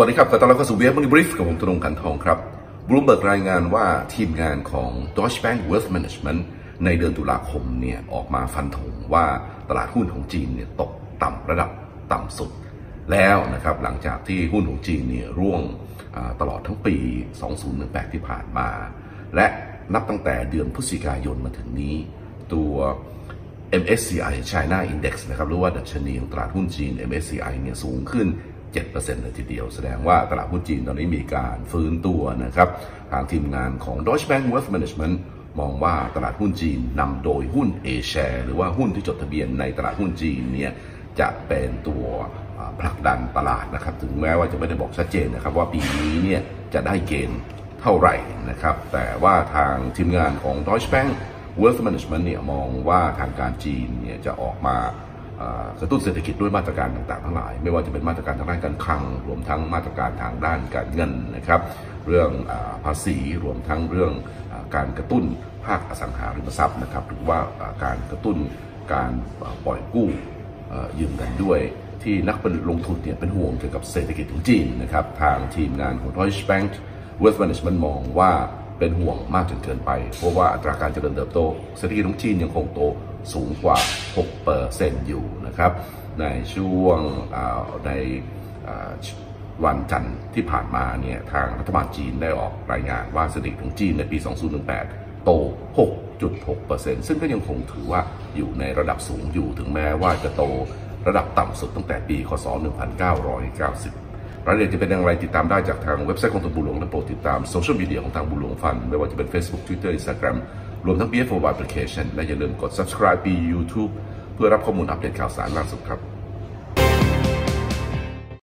สวัสดีครับขอต้อนรับเข้าสู่เวียบมันบริฟกับผมตรงกันทองครับบลูมเบิร์กรายงานว่าทีมงานของ Deutsche Bank Wealth Management ในเดือนตุลาคมเนี่ยออกมาฟันธงว่าตลาดหุ้นของจีนเนี่ยตกต่ำระดับต่ำสุด แล้วนะครับหลังจากที่หุ้นของจีนเนี่ยร่วงตลอดทั้งปี 2018 ที่ผ่านมา และนับตั้งแต่เดือนพฤศจิกายนมาถึงนี้ ตัว MSCI China Index นะครับหรือว่าดัชนีของตลาดหุ้นจีน MSCI เนี่ยสูงขึ้น 7%เลยทีเดียว แสดงว่าตลาดหุ้นจีนตอนนี้มีการฟื้นตัวนะครับ ทางทีมงานของ Deutsche Bank Wealth Management มองว่าตลาดหุ้นจีนนำโดยหุ้น A share หรือว่าหุ้นที่จดทะเบียนในตลาดหุ้นจีนเนี่ยจะเป็นตัวผลักดันตลาดนะครับ ถึงแม้ว่าจะไม่ได้บอกชัดเจนนะครับ ว่าปีนี้เนี่ยจะได้เกณฑ์เท่าไหร่นะครับ แต่ว่าทางทีมงานของ Deutsche Bank Wealth Management เนี่ยมองว่าทางการจีนเนี่ยจะออกมา กระตุ้นเศรษฐกิจด้วยมาตรการต่างๆทั้งหลาย ไม่ว่าจะเป็นมาตรการทางด้านการคลัง รวมทั้งมาตรการทางด้านการเงินนะครับ เรื่องภาษีรวมทั้งเรื่องการกระตุ้นภาคอสังหาริมทรัพย์นะครับหรือว่าการกระตุ้นการปล่อยกู้ยืมเงินด้วยที่นักลงทุนเนี่ยเป็นห่วงเกี่ยวกับเศรษฐกิจของจีนนะครับ ทางทีมงานของ Deutsche Bank Wealth Management มองว่า เป็นห่วงมากจนเกินไป เพราะว่าอัตราการเจริญเติบโตเศรษฐกิจของจีนยังคงโตสูงกว่า 6%อยู่นะครับ ในช่วงในวันจันทร์ที่ผ่านมาเนี่ยทางรัฐบาลจีนได้ออกรายงานว่าเศรษฐกิจของจีนในปี 2018 โต 6.6%ซึ่งก็ยังคงถือว่าอยู่ในระดับสูงอยู่ถึงแม้ว่าจะโตระดับต่ำสุดตั้งแต่ปี คศ 1990 รายละเอียดจะเป็นอย่างไรติดตามได้จากทางเว็บไซต์ของทางบุหลวงและโปรดติดตามโซเชียลมีเดียของทางบุหลวงฟัน ไม่ว่าจะเป็น Facebook Twitter Instagram รวมทั้ง BF Mobile Application และอย่าลืมกด subscribe ปี YouTube เพื่อรับข้อมูลอัปเดตข่าวสารล่าสุดครับ